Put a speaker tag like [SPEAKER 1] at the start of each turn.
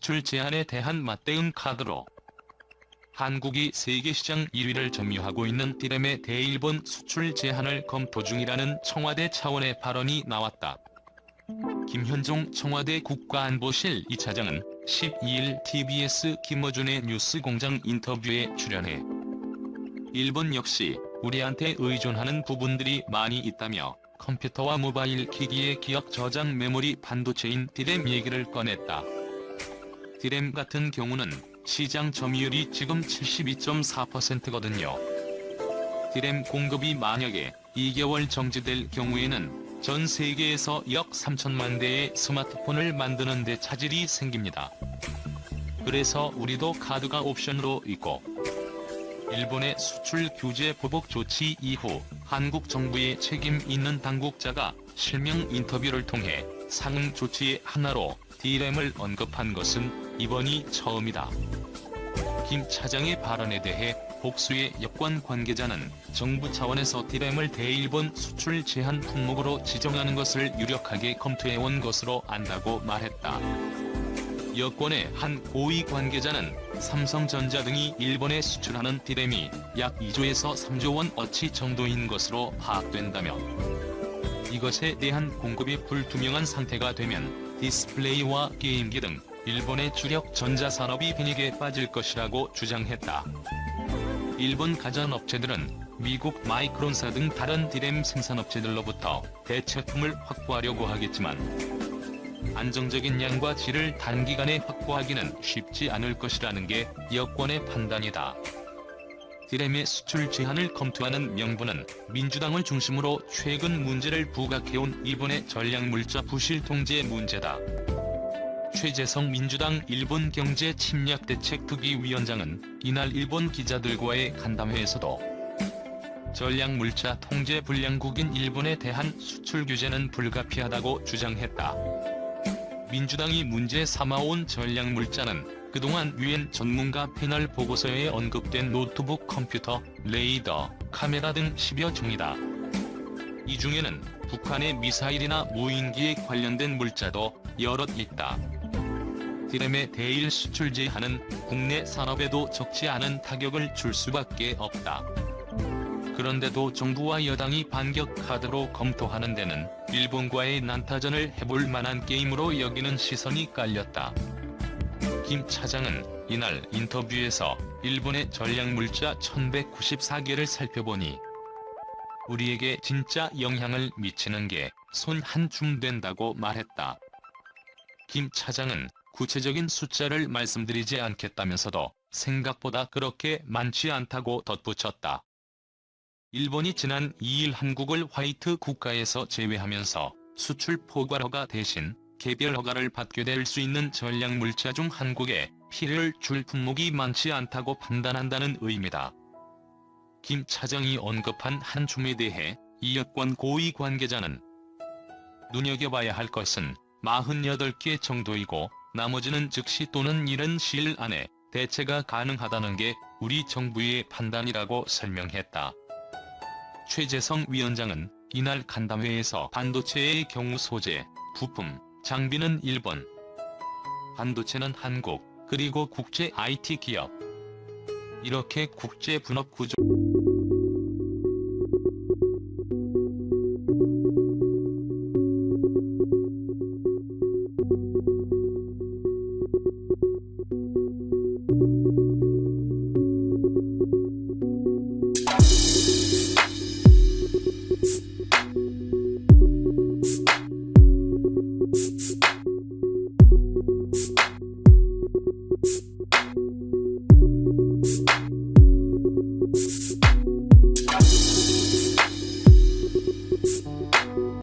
[SPEAKER 1] 수출 제한에 대한 맞대응 카드로 한국이 세계 시장 1위를 점유하고 있는 디램의 대일본 수출 제한을 검토 중이라는 청와대 차원의 발언이 나왔다. 김현종 청와대 국가안보실 2차장은 12일 TBS 김어준의 뉴스공장 인터뷰에 출연해 일본 역시 우리한테 의존하는 부분들이 많이 있다며 컴퓨터와 모바일 기기의 기억 저장 메모리 반도체인 디램 얘기를 꺼냈다. 디램 같은 경우는 시장 점유율이 지금 72.4%거든요. 디램 공급이 만약에 2개월 정지될 경우에는 전 세계에서 약 3천만 대의 스마트폰을 만드는 데 차질이 생깁니다. 그래서 우리도 카드가 옵션으로 있고 일본의 수출 규제 보복 조치 이후 한국 정부의 책임 있는 당국자가 실명 인터뷰를 통해 상응 조치의 하나로 D램을 언급한 것은 이번이 처음이다. 김 차장의 발언에 대해 복수의 여권 관계자는 정부 차원에서 D램을 대일본 수출 제한 품목으로 지정하는 것을 유력하게 검토해온 것으로 안다고 말했다. 여권의 한 고위 관계자는 삼성전자 등이 일본에 수출하는 디램이 약 2조에서 3조 원 어치 정도인 것으로 파악된다며 이것에 대한 공급이 불투명한 상태가 되면 디스플레이와 게임기 등 일본의 주력 전자산업이 빈익에 빠질 것이라고 주장했다. 일본 가전업체들은 미국 마이크론사 등 다른 디램 생산업체들로부터 대체품을 확보하려고 하겠지만 안정적인 양과 질을 단기간에 확보하기는 쉽지 않을 것이라는 게 여권의 판단이다. 디램의 수출 제한을 검토하는 명분은 민주당을 중심으로 최근 문제를 부각해온 일본의 전략물자 부실 통제 문제다. 최재성 민주당 일본 경제 침략 대책 특위 위원장은 이날 일본 기자들과의 간담회에서도 전략 물자 통제 불량국인 일본에 대한 수출 규제는 불가피하다고 주장했다. 민주당이 문제 삼아온 전략 물자는 그동안 유엔 전문가 패널 보고서에 언급된 노트북 컴퓨터, 레이더, 카메라 등 10여 종이다. 이 중에는 북한의 미사일이나 무인기에 관련된 물자도 여럿 있다. 디램의 대일 수출 제한은 국내 산업에도 적지 않은 타격을 줄 수밖에 없다. 그런데도 정부와 여당이 반격 카드로 검토하는 데는 일본과의 난타전을 해볼 만한 게임으로 여기는 시선이 깔렸다. 김 차장은 이날 인터뷰에서 일본의 전략물자 1194개를 살펴보니 우리에게 진짜 영향을 미치는 게 손 한 줌 된다고 말했다. 김 차장은 구체적인 숫자를 말씀드리지 않겠다면서도 생각보다 그렇게 많지 않다고 덧붙였다. 일본이 지난 2일 한국을 화이트 국가에서 제외하면서 수출 포괄 허가 대신 개별 허가를 받게 될 수 있는 전략 물자 중 한국에 피해를 줄 품목이 많지 않다고 판단한다는 의미다. 김 차장이 언급한 한 줌에 대해 이 여권 고위 관계자는 눈여겨봐야 할 것은 48개 정도이고 나머지는 즉시 또는 이른 시일 안에 대체가 가능하다는 게 우리 정부의 판단이라고 설명했다. 최재성 위원장은 이날 간담회에서 반도체의 경우 소재, 부품, 장비는 일본, 반도체는 한국, 그리고 국제 IT 기업. 이렇게 국제 분업 구조